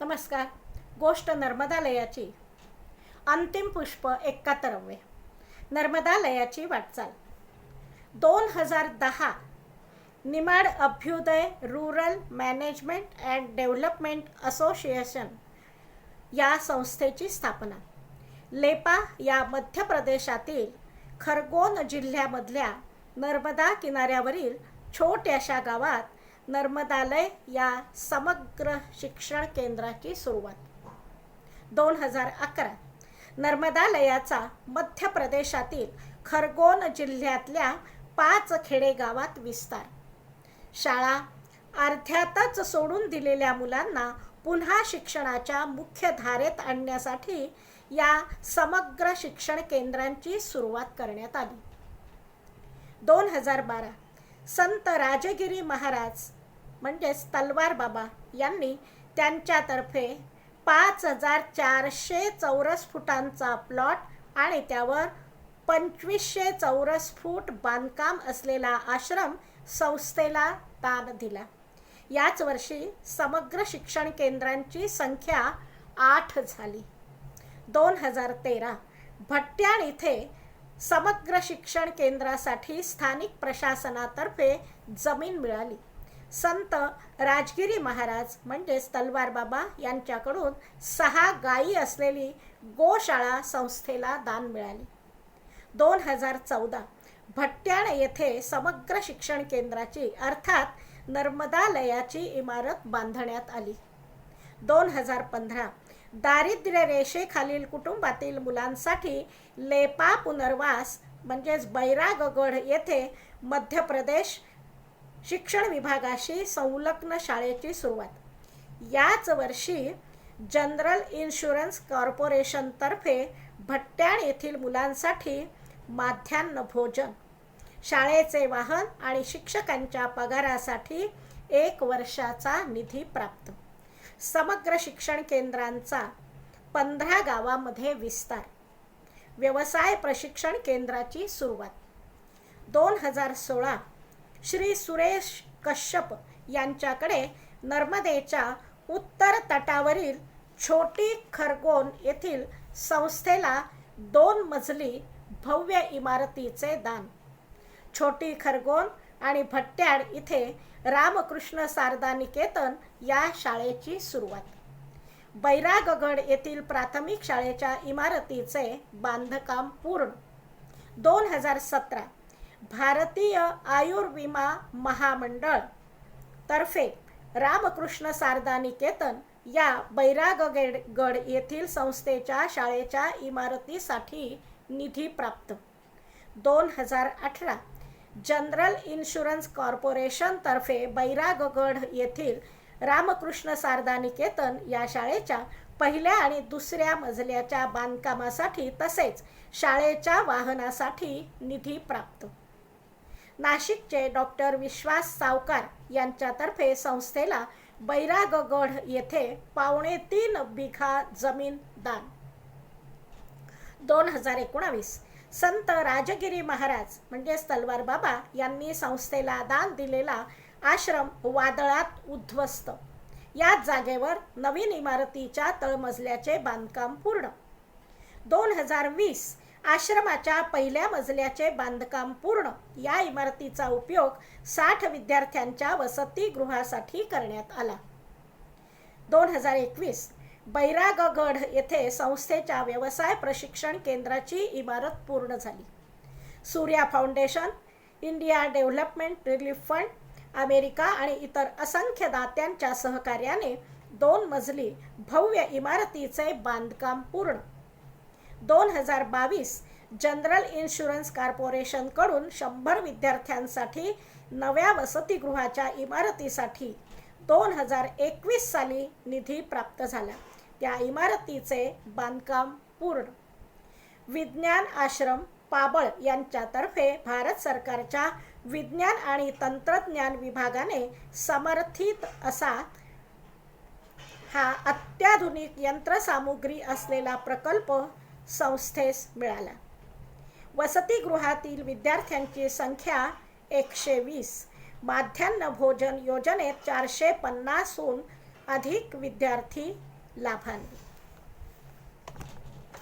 नमस्कार. गोष्ट नर्मदालयाची. अंतिम पुष्प एकाहत्तरवे. नर्मदालयाची वाटचाल. दोन हजार दहा. Nimad Abhyuday rural management and development association या संस्थेची स्थापना. लेपा या मध्य प्रदेशातील खरगोन जिल्ह्यामधल्या नर्मदा किनाऱ्यावरील छोट्याशा गावात नर्मदालय या समग्र शिक्षण केंद्राची सुरुवात. दोन हजार अकरा नर्मदालयाचा मध्य प्रदेशातील खरगोन जिल्ह्यातल्या पाच खेडेगावात विस्तार. शाळा अर्ध्यातच सोडून दिलेल्या मुलांना पुन्हा शिक्षणाच्या मुख्य धारेत आणण्यासाठी या समग्र शिक्षण केंद्रांची सुरुवात करण्यात आली. दोन हजार बारा संत राजगिरी महाराज म्हणजेच तलवार बाबा यांनी त्यांच्यातर्फे पाच हजार चारशे चौरस फुटांचा प्लॉट आणि त्यावर पंचवीसशे चौरस फूट बांधकाम असलेला आश्रम संस्थेला दान दिला. याच वर्षी समग्र शिक्षण केंद्रांची संख्या आठ झाली. दोन हजार तेरा भट्ट्याण इथे समग्र शिक्षण केंद्रासाठी स्थानिक प्रशासनातर्फे जमीन मिळाली. संत राजगिरी महाराज म्हणजेच तलवार बाबा यांच्याकडून सहा गायी असलेली गोशाळा संस्थेला दान मिळाली. दोन हजार चौदा भट्ट्याण येथे समग्र शिक्षण केंद्राची अर्थात नर्मदालयाची इमारत बांधण्यात आली. दोन हजार पंधरा दारिद्र्य रेषेखालील कुटुंबातील मुलांसाठी लेपा पुनर्वास म्हणजेच बैरागगड येथे मध्य प्रदेश शिक्षण विभागाशी संलग्न शाळेची सुरुवात. याच वर्षी जनरल इन्शुरन्स कॉर्पोरेशनतर्फे भट्ट्याण येथील मुलांसाठी माध्यान्ह भोजन शाळेचे वाहन आणि शिक्षकांच्या पगारासाठी एक वर्षाचा निधी प्राप्त. समग्र शिक्षण केंद्रांचा पंधरा गावामध्ये विस्तार. व्यवसाय प्रशिक्षण केंद्राची सुरुवात. दोन हजार सोळा श्री सुरेश कश्यप यांच्याकडे नर्मदेच्या उत्तर तटावरील छोटी खरगोन येथील संस्थेला दोन मजली भव्य इमारतीचे दान. छोटी खरगोन आणि भट्ट्याड इथे रामकृष्ण शारदा निकेतन या शाळेची सुरुवात. बैरागगड येथील प्राथमिक शाळेच्या इमारतीचे बांधकाम पूर्ण. दोन हजार सतरा भारतीय आयुर्विमा महामंडळ तर्फे रामकृष्ण सारदा निकेतन या बैरागगड गड येथील संस्थेच्या शाळेच्या इमारतीसाठी निधी प्राप्त. दोन हजार अठरा जनरल इन्शुरन्स कॉर्पोरेशनतर्फे बैरागगड येथील रामकृष्ण सारदा निकेतन या शाळेच्या पहिल्या आणि दुसऱ्या मजल्याच्या बांधकामासाठी तसेच शाळेच्या वाहनासाठी निधी प्राप्त. नाशिकचे डॉक्टर विश्वास सावकार यांच्यातर्फे संस्थेला बैरागगड येथे पावणे तीन बिघा जमीन दान. दोन हजार एकोणावीस संत राजगिरी महाराज म्हणजेच तलवार बाबा यांनी संस्थेला दान दिलेला आश्रम वादळात उद्ध्वस्त. याच जागेवर नवीन इमारतीच्या तळमजल्याचे बांधकाम पूर्ण. दोन हजार वीस आश्रमाच्या पहिल्या मजल्याचे बांधकाम पूर्ण. या इमारतीचा उपयोग साठ विद्यार्थ्यांच्या वसतिगृहासाठी करण्यात आला. दोन हजार एकवीस बैरागगड येथे संस्थेच्या व्यवसाय प्रशिक्षण केंद्राची इमारत पूर्ण झाली. Surya foundation India development relief fund America आणि इतर असंख्य दात्यांच्या सहकार्याने दोन मजली भव्य इमारतीचे बांधकाम पूर्ण. दोन हजार बावीस जनरल इन्शुरन्स कॉर्पोरेशनकडून शंभर विद्यार्थ्यांसाठी नव्या वसतिगृहाच्या इमारतीसाठी दोन हजार एकवीस साली निधी प्राप्त झाला. त्या इमारतीचे बांधकाम पूर्ण. विज्ञान आश्रम पाबळ यांच्यातर्फे भारत सरकारच्या विज्ञान आणि तंत्रज्ञान विभागाने समर्थित असा हा अत्याधुनिक यंत्रसामुग्री असलेला प्रकल्प संस्थेस मिळाला. वसतिगृहातील विद्यार्थ्यांची संख्या एकशे वीस. माध्यान्ह भोजन योजनेत चारशे पन्नासहून अधिक विद्यार्थी लाभान्वित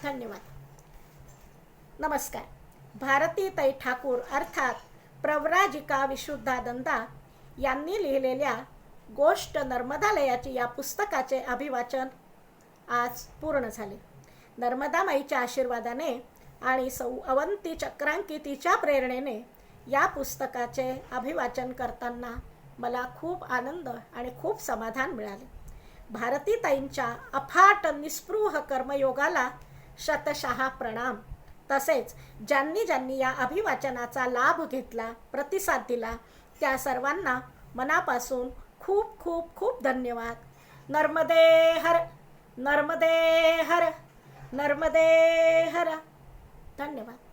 धन्यवाद. नमस्कार. भारतीताई ठाकूर अर्थात प्रवराजिका विशुद्धानंदा यांनी लिहिलेल्या गोष्ट नर्मदालयाची या पुस्तकाचे अभिवाचन आज पूर्ण झाले. नर्मदामाईच्या आशीर्वादाने आणि सौ अवंती चक्रांकितीच्या प्रेरणेने या पुस्तकाचे अभिवाचन करताना मला खूप आनंद आणि खूप समाधान मिळाले. भारतीताईंच्या अफाट निस्पृह कर्मयोगाला शतशहा प्रणाम. तसेच ज्यांनी ज्यांनी या अभिवाचनाचा लाभ घेतला प्रतिसाद दिला त्या सर्वांना मनापासून खूप खूप खूप धन्यवाद. नर्मदे हर नर्मदे हर नर्मदे हर. धन्यवाद.